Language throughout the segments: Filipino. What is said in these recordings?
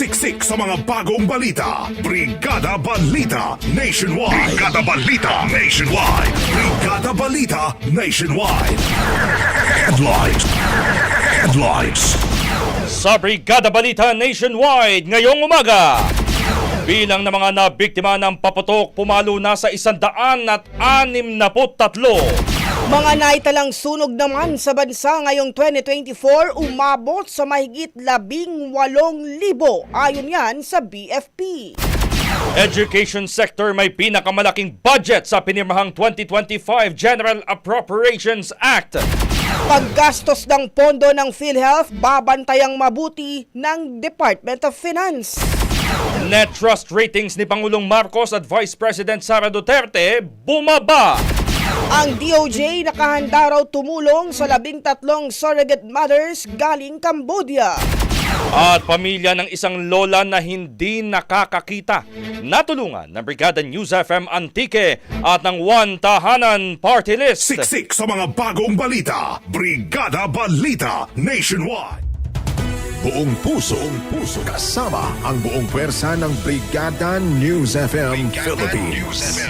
Siksik sa mga bagong balita. Brigada Balita Nationwide. Brigada Balita Nationwide. Brigada Balita Nationwide. Headlines. Headlines. Sa Brigada Balita Nationwide ngayong umaga. Bilang ng mga nabiktima ng paputok pumalo na sa 163. Mga naitalang sunog naman sa bansa ngayong 2024 umabot sa mahigit labing walong libo ayon yan sa BFP. Education sector may pinakamalaking budget sa pinirmahang 2025 General Appropriations Act. Paggastos ng pondo ng PhilHealth babantayang mabuti ng Department of Finance. Net trust ratings ni Pangulong Marcos at Vice President Sara Duterte bumaba. Ang DOJ nakahanda raw tumulong sa labing tatlong surrogate mothers galing Cambodia. At pamilya ng isang lola na hindi nakakakita. Natulungan ng Brigada News FM Antique at ng One Tahanan Party List. Siksik sa mga bagong balita. Brigada Balita Nationwide. Buong puso, buong puso kasama ang buong pwersa ng Brigada News FM Philippines.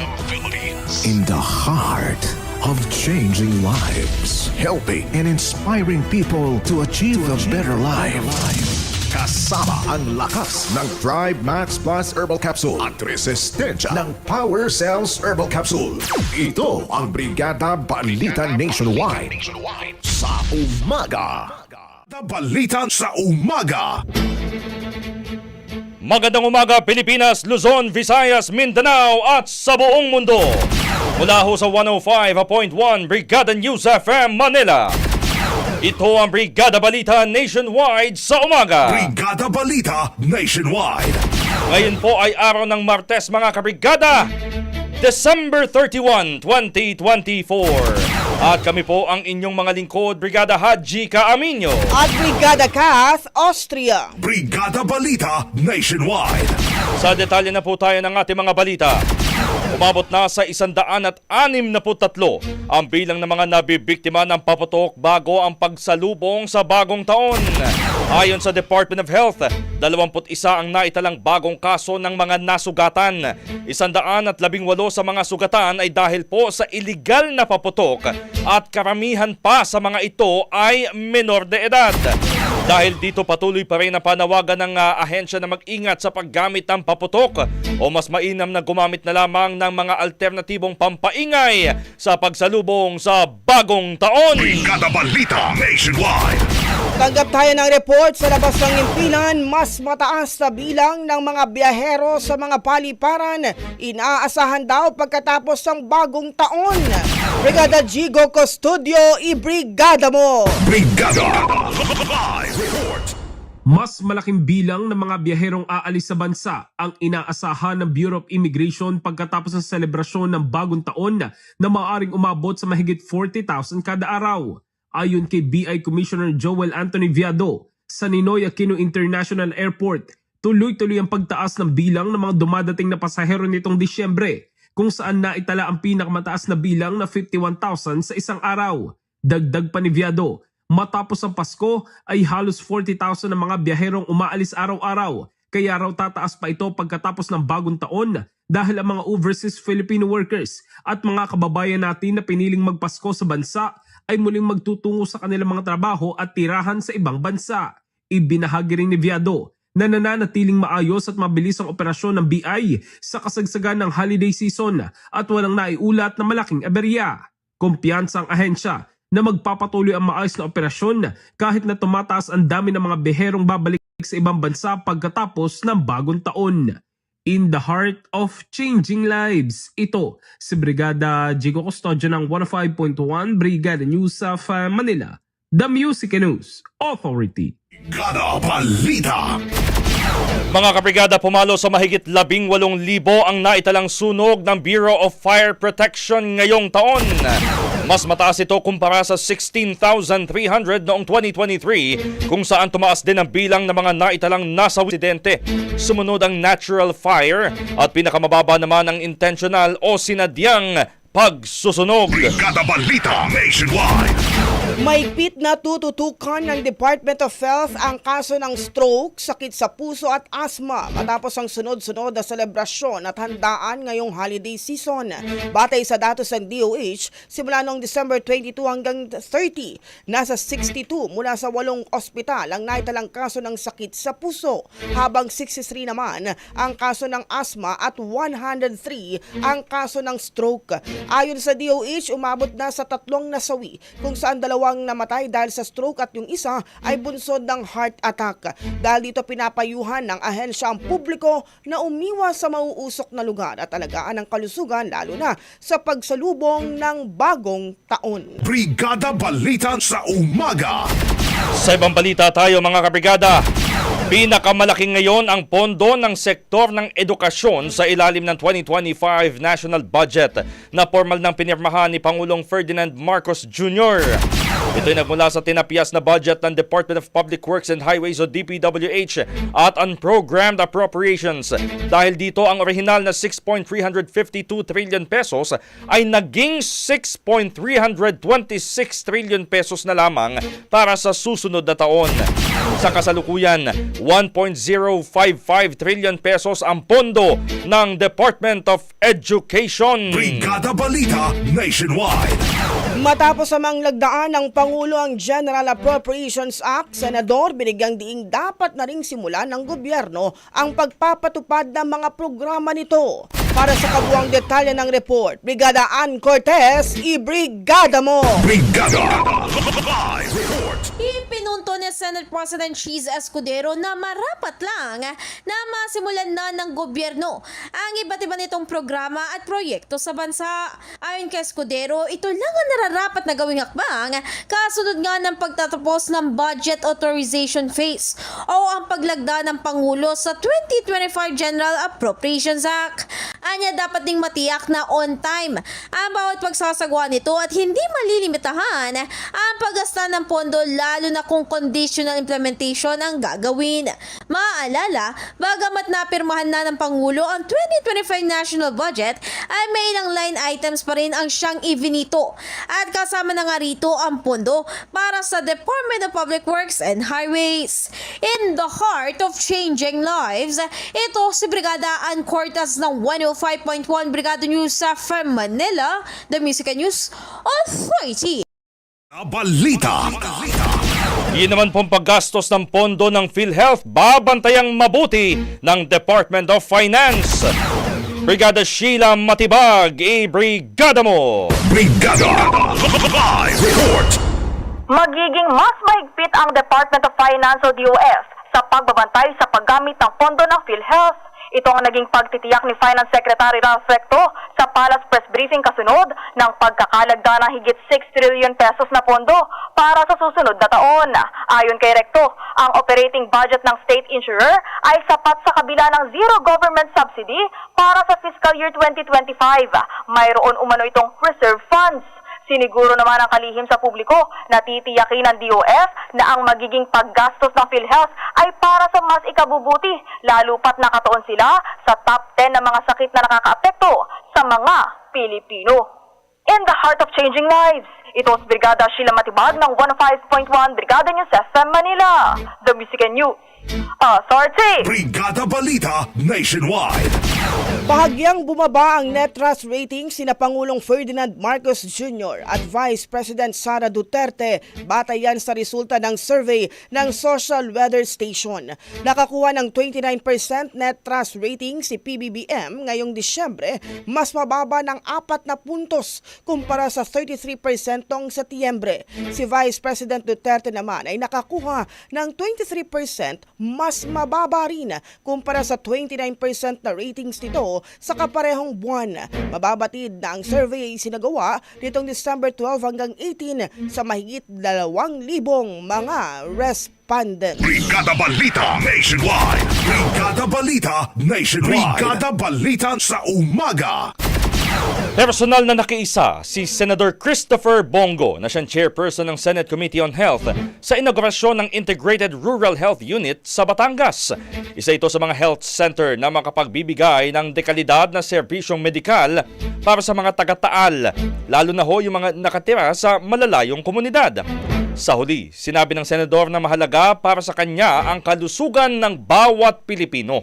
In the heart of changing lives, helping and inspiring people to achieve a better life. Kasama ang lakas ng Drive Max Plus Herbal Capsule at resistensya ng Power Cells Herbal Capsule. Ito ang Brigada Balita Nationwide sa umaga. Brigada Balita sa umaga. Magandang umaga Pilipinas, Luzon, Visayas, Mindanao at sa buong mundo. Mula ho sa 105.1 Brigada News FM Manila. Ito ang Brigada Balita Nationwide sa umaga. Brigada Balita Nationwide. Ngayon po ay araw ng Martes mga kabrigada, December 31, 2024. At kami po ang inyong mga lingkod, Brigada Haji Kaaminyo. At Brigada Kath, Austria. Brigada Balita Nationwide. Sa detalye na po tayo ng ating mga balita. Umabot na sa 163 ang bilang ng mga nabibiktima ng paputok bago ang pagsalubong sa bagong taon. Ayon sa Department of Health, 21 ang naitalang bagong kaso ng mga nasugatan. 118 sa mga sugatan ay dahil po sa illegal na paputok at karamihan pa sa mga ito ay menor de edad. Dahil dito patuloy pa rin ang panawagan ng ah, ahensya na mag-ingat sa paggamit ng paputok o mas mainam na gumamit na lamang ng mga alternatibong pampaingay sa pagsalubong sa bagong taon. Brigada Balita Nationwide. Tanggap tayo ng report sa labas ng impinan, mas mataas na bilang ng mga biyahero sa mga paliparan. Inaasahan daw pagkatapos ng bagong taon. Brigada Gigo Custodio, ibrigada mo! Brigada Live Report. Mas malaking bilang ng mga biyaherong aalis sa bansa ang inaasahan ng Bureau of Immigration pagkatapos ng selebrasyon ng bagong taon na maaring umabot sa mahigit 40,000 kada araw. Ayon kay BI Commissioner Joel Anthony Viado sa Ninoy Aquino International Airport, tuloy-tuloy ang pagtaas ng bilang ng mga dumadating na pasahero nitong Disyembre kung saan naitala ang pinakamataas na bilang na 51,000 sa isang araw. Dagdag pa ni Viado, matapos ang Pasko ay halos 40,000 na mga biyaherong umaalis araw-araw. Kaya raw tataas pa ito pagkatapos ng bagong taon dahil ang mga overseas Filipino workers at mga kababayan natin na piniling magpasko sa bansa ay muling magtutungo sa kanilang mga trabaho at tirahan sa ibang bansa. Ibinahagi rin ni Viado na nananatiling maayos at mabilis ang operasyon ng BI sa kasagsagan ng holiday season at walang naiulat na malaking aberya. Kumpiyansa ang ahensya na magpapatuloy ang maayos na operasyon kahit na tumataas ang dami ng mga beherong babalik sa ibang bansa pagkatapos ng bagong taon. In the heart of changing lives, ito si Brigada Jigo Custodio ng 105.1 Brigada News of Manila, The Music News Authority. Brigada Balita. Mga kabrigada, pumalo sa mahigit 18,000 ang naitalang sunog ng Bureau of Fire Protection ngayong taon. Mas mataas ito kumpara sa 16,300 noong 2023 kung saan tumaas din ang bilang ng mga naitalang nasa aksidente. Sumunod ang natural fire at pinakamababa naman ang intentional o sinadyang pagsusunog. Brigada Balita Nationwide. Maigpit na tututukan ng Department of Health ang kaso ng stroke, sakit sa puso at asma matapos ang sunod-sunod na selebrasyon at handaan ngayong holiday season. Batay sa datos ng DOH, simula noong December 22 hanggang 30, nasa 62 mula sa walong ospital ang naitalang kaso ng sakit sa puso, habang 63 naman ang kaso ng asma at 103 ang kaso ng stroke. Ayon sa DOH, umabot na sa tatlong nasawi kung saan dalawang namatay dahil sa stroke at yung isa ay bunsod ng heart attack. Dahil dito pinapayuhan ng ahensya ang publiko na umiwas sa mauusok na lugar at alagaan ang kalusugan lalo na sa pagsalubong ng bagong taon. Brigada Balita sa umaga. Sa ibang balita tayo mga kabrigada, pinakamalaki ngayon ang pondo ng sektor ng edukasyon sa ilalim ng 2025 national budget na formal ng pinirmahan ni Pangulong Ferdinand Marcos Jr. Ito'y nagmula sa tinapiyas na budget ng Department of Public Works and Highways o DPWH at unprogrammed appropriations. Dahil dito ang orihinal na 6.352 trillion pesos ay naging 6.326 trillion pesos na lamang para sa susunod na taon. Sa kasalukuyan, 1.055 trillion pesos ang pondo ng Department of Education. Brigada Balita Nationwide. Matapos amang lagdaan ng Pangulo ang General Appropriations Act, Senador binigyang diing dapat na ring simulan ng gobyerno ang pagpapatupad ng mga programa nito. Para sa kabuang detalye ng report, Brigada Ann Cortez, i-brigada mo! Brigada Live Report. Ipinunto ni Senate President Cheese Escudero na marapat lang na masimulan na ng gobyerno ang iba't iba nitong programa at proyekto sa bansa. Ayon kay Escudero, ito lang ang nararapat na gawing hakbang kasunod nga ng pagtatapos ng budget authorization phase o ang paglagda ng Pangulo sa 2025 General Appropriations Act. Anya dapat ding matiyak na on time ang bawat pagsasagawa nito at hindi malilimitahan ang paggasta ng pondo lalo na kung conditional implementation ang gagawin. Maaalala, bagamat napirmahan na ng Pangulo ang 2025 national budget ay may ilang line items pa rin ang siyang ivinito at kasama na nga rito ang pondo para sa Department of Public Works and Highways. In the heart of changing lives, ito si Brigada Ann Cortas ng 105.1 Brigada News sa FM Manila, the Music News Authority. Balita. Iyon naman pong paggastos ng pondo ng PhilHealth babantayang mabuti ng Department of Finance. Brigada Sheila Matibag, i-brigada mo! Brigada. Live report. magiging mas mahigpit ang Department of Finance o DOF sa pagbabantay sa paggamit ng pondo ng PhilHealth. Ito ang naging pagtitiyak ni Finance Secretary Ralph Recto sa Palace Press Briefing kasunod ng pagkakalagda ng higit 6 trillion pesos na pondo para sa susunod na taon. Ayon kay Recto, ang operating budget ng state insurer ay sapat sa kabila ng zero government subsidy para sa fiscal year 2025. Mayroon umano itong reserve funds. Siniguro naman ang kalihim sa publiko na titiyakin ng DOF na ang magiging paggastos ng PhilHealth ay para sa mas ikabubuti, lalo pat nakatuon sila sa top 10 na mga sakit na nakakaapekto sa mga Pilipino. In the heart of changing lives, ito si Brigada Sheila Matibag ng 105.1 Brigada News FM Manila, The Music and News. Authority! Brigada Balita Nationwide. Bahagyang bumaba ang net trust rating sina Pangulong Ferdinand Marcos Jr. at Vice President Sara Duterte batay yan sa resulta ng survey ng Social Weather Station. Nakakuha ng 29% net trust rating si PBBM ngayong Disyembre, mas mababa ng 4 na puntos kumpara sa 33% tong Setyembre. Si Vice President Duterte naman ay nakakuha ng 23% mas mababa rin kumpara sa 29% na ratings nito sa kaparehong buwan. Mababatid na ang survey ay sinagawa nitong December 12 hanggang 18 sa mahigit 2,000 mga respondents. Brigada Balita Nationwide. Brigada Balita Nationwide. Brigada Balita sa umaga. Personal na nakiisa si Senator Christopher Bongo na siyang chairperson ng Senate Committee on Health sa inaugurasyon ng Integrated Rural Health Unit sa Batangas. Isa ito sa mga health center na makapagbibigay ng dekalidad na serbisyong medikal para sa mga taga-taal, lalo na ho yung mga nakatira sa malalayong komunidad. Sa huli, sinabi ng senador na mahalaga para sa kanya ang kalusugan ng bawat Pilipino.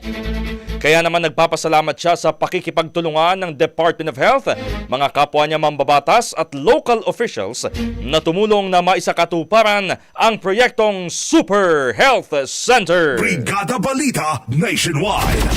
Kaya naman nagpapasalamat siya sa pakikipagtulungan ng Department of Health, mga kapwa niya mambabatas at local officials na tumulong na maisakatuparan ang proyektong Super Health Center. Brigada Balita Nationwide.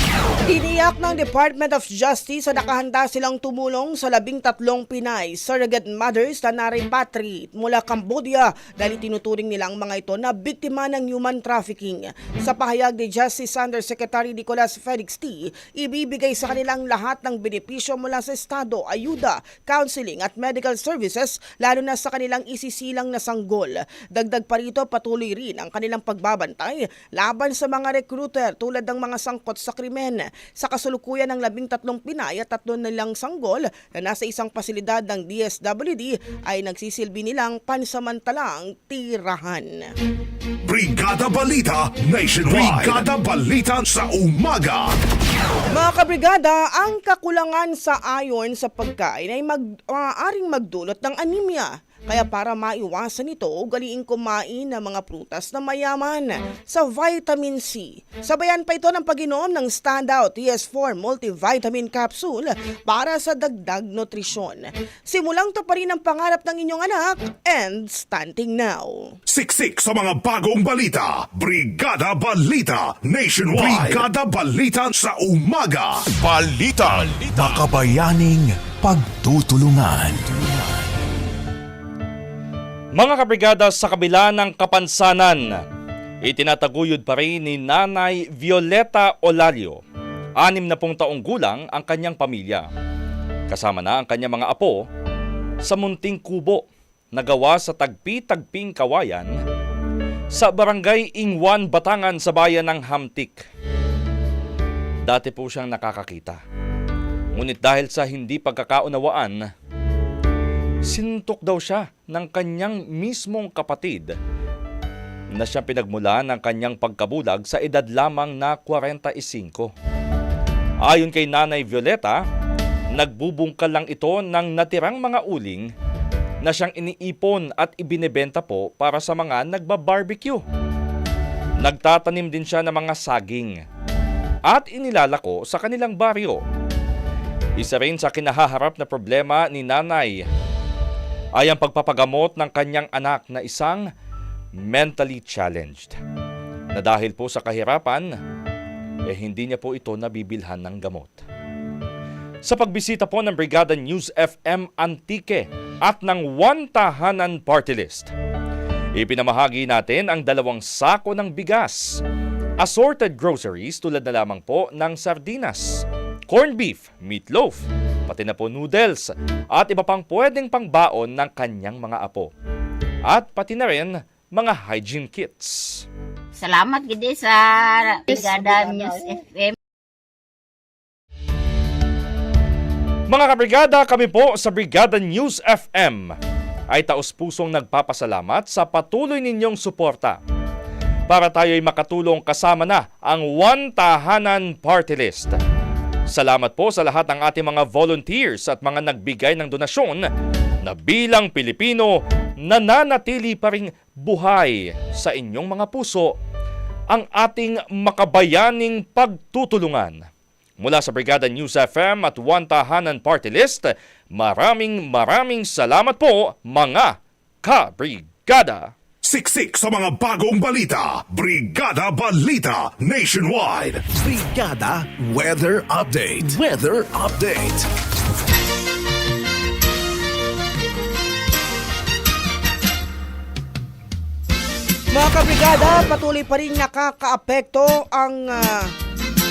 Tiniyak ng Department of Justice na nakahanda silang tumulong sa labing tatlong Pinay surrogate mothers na na-repatriate mula Cambodia dahil tinuturing nilang mga ito na biktima ng human trafficking. Sa pahayag ni Justice Undersecretary Nicolas Felix T, ibibigay sa kanilang lahat ng benepisyo mula sa Estado, ayuda, counseling at medical services lalo na sa kanilang isisilang na sanggol. Dagdag pa rito patuloy rin ang kanilang pagbabantay laban sa mga recruiter tulad ng mga sangkot sa krimen. Sa kasulukuyan ng labing tatlong Pinay at tatlo nilang sanggol na nasa isang pasilidad ng DSWD ay nagsisilbi nilang pansamantalang tirahan. Brigada Balita Nationwide. Brigada Balita sa umaga. Mga kabrigada, ang kakulangan sa iron sa pagkain ay mag, maaaring magdulot ng anemia. Kaya para maiwasan ito, ugaliin kumain ng mga prutas na mayaman sa vitamin C. Sabayan pa ito ng pag-inom ng Standout TS4 Multivitamin Capsule para sa dagdag nutrisyon. Simulang to pa rin ang pangarap ng inyong anak and stunting now. Siksik sa mga bagong balita. Brigada Balita Nationwide. Brigada Balita sa umaga. Balita. Makabayaning pagtutulungan. Mga kabrigada sa kabila ng kapansanan, itinataguyod pa rin ni Nanay Violeta Olalio. Anim na pong taong gulang ang kanyang pamilya. Kasama na ang kanyang mga apo sa munting kubo na gawa sa tagpi-tagping kawayan sa barangay Ingwan, Batangan sa bayan ng Hamtik. Dati po siyang nakakakita. Ngunit dahil sa hindi pagkakaunawaan, sinuntok daw siya ng kanyang mismong kapatid na siyang pinagmula ng kanyang pagkabulag sa edad lamang na 45. Ayon kay Nanay Violeta, nagbubungkal lang ito ng natirang mga uling na siyang iniipon at ibinebenta po para sa mga nagbabarbecue. Nagtatanim din siya ng mga saging at inilalako sa kanilang baryo. Isa rin sa kinahaharap na problema ni nanay ay ang pagpapagamot ng kanyang anak na isang mentally challenged. Na dahil po sa kahirapan, eh hindi niya po ito nabibilhan ng gamot. Sa pagbisita po ng Brigada News FM Antique at ng One Tahanan Party List, ipinamahagi natin ang dalawang sako ng bigas, assorted groceries tulad na lamang po ng sardinas, corned beef, meatloaf, pati na po noodles, at iba pang pwedeng pangbaon ng kanyang mga apo. At pati na rin mga hygiene kits. Salamat gid sa Brigada News FM. Mga kabrigada, kami po sa Brigada News FM ay taus-pusong nagpapasalamat sa patuloy ninyong suporta para tayo'y makatulong kasama na ang One Tahanan Party List. Salamat po sa lahat ng ating mga volunteers at mga nagbigay ng donasyon na bilang Pilipino nananatili pa ring buhay sa inyong mga puso ang ating makabayaning pagtutulungan. Mula sa Brigada News FM at One Tahanan Party List, maraming maraming salamat po mga ka-brigada. Siksik sa mga bagong balita. Brigada Balita Nationwide. Brigada Weather Update. Weather Update. Mga kabrigada, patuloy pa rin nakakaapekto ang ah,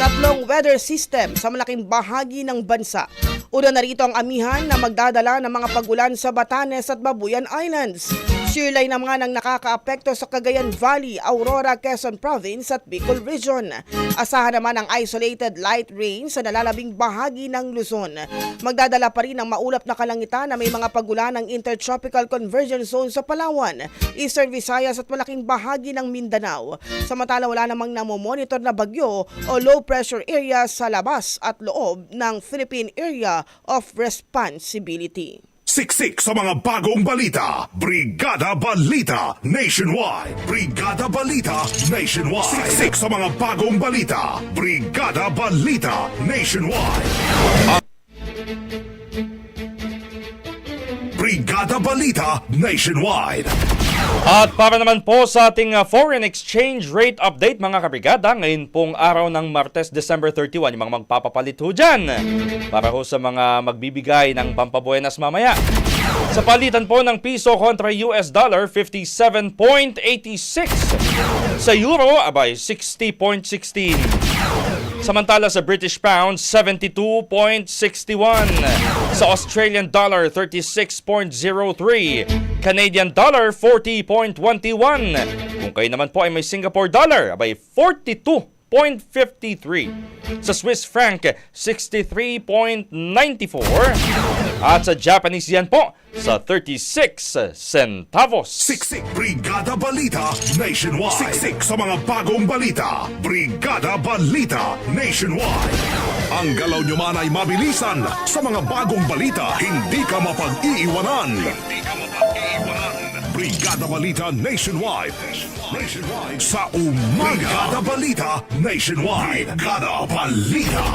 tatlong weather system sa malaking bahagi ng bansa. Una na rito ang amihan na magdadala ng mga pagulan sa Batanes at Babuyan Islands. Shearline naman ang nakakaapekto sa Cagayan Valley, Aurora, Quezon Province at Bicol Region. Asahan naman ang isolated light rain sa nalalabing bahagi ng Luzon. Magdadala pa rin ang maulap na kalangitan na may mga pagulan ng Intertropical Convergence Zone sa Palawan, Eastern Visayas at malaking bahagi ng Mindanao. Samantala wala namang namomonitor na bagyo o low pressure area sa labas at loob ng Philippine Area of Responsibility. Siksik sa mga bagong balita. Brigada Balita Nationwide. Brigada Balita Nationwide. Siksik sa mga bagong balita. Brigada Balita Nationwide. Brigada Balita Nationwide. At para naman po sa ating uh, foreign exchange rate update mga kabrigada, ngayon pong araw ng Martes, December 31, yung mga magpapapalit ho dyan para ho sa mga magbibigay ng pampabuenas mamaya. Sa palitan po ng piso kontra US dollar, 57.86. Sa euro, abay, 60.16. Samantala sa British pound, 72.61. Sa Australian dollar, 36.03. Canadian dollar, 40.21. Kung kayo naman po ay may Singapore dollar, abay 42.53. Sa Swiss franc, 63.94. At sa Japanese yen po, sa 36 centavos. Siksik Brigada Balita Nationwide. Siksik sa mga bagong balita. Brigada Balita Nationwide. Ang galaw nyo man ay mabilisan. Sa mga bagong balita, hindi ka mapag-iiwanan. Hindi ka mapag-iiwanan. Brigada Balita Nationwide. Nationwide. Sa umaga. Brigada Balita Nationwide. Brigada Balita.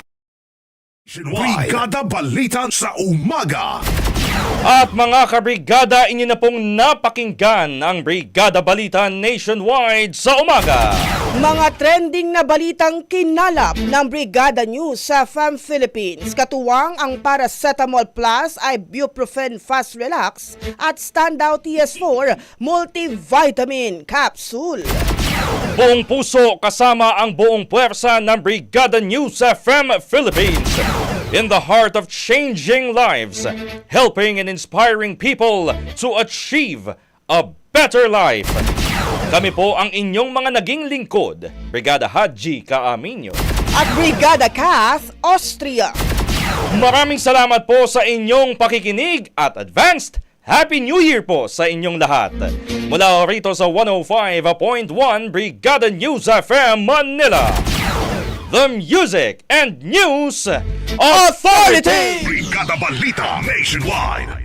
Nationwide. Brigada Balita sa umaga. At mga kabrigada, inyo na pong napakinggan ang Brigada Balita Nationwide sa umaga. Mga trending na balitang kinalap ng Brigada News sa FAM Philippines. Katuwang ang Paracetamol Plus, Ibuprofen Fast Relax at Standout TS4 Multivitamin Capsule. Buong puso kasama ang buong puwersa ng Brigada News FM Philippines. In the heart of changing lives, helping and inspiring people to achieve a better life. Kami po ang inyong mga naging lingkod, Brigada Haji Kaaminyo. At Brigada Cath, Austria. Maraming salamat po sa inyong pakikinig at advanced Happy New Year po sa inyong lahat. Mula rito sa 105.1 Brigada News FM Manila. The Music and News Authority! Brigada Balita Nationwide.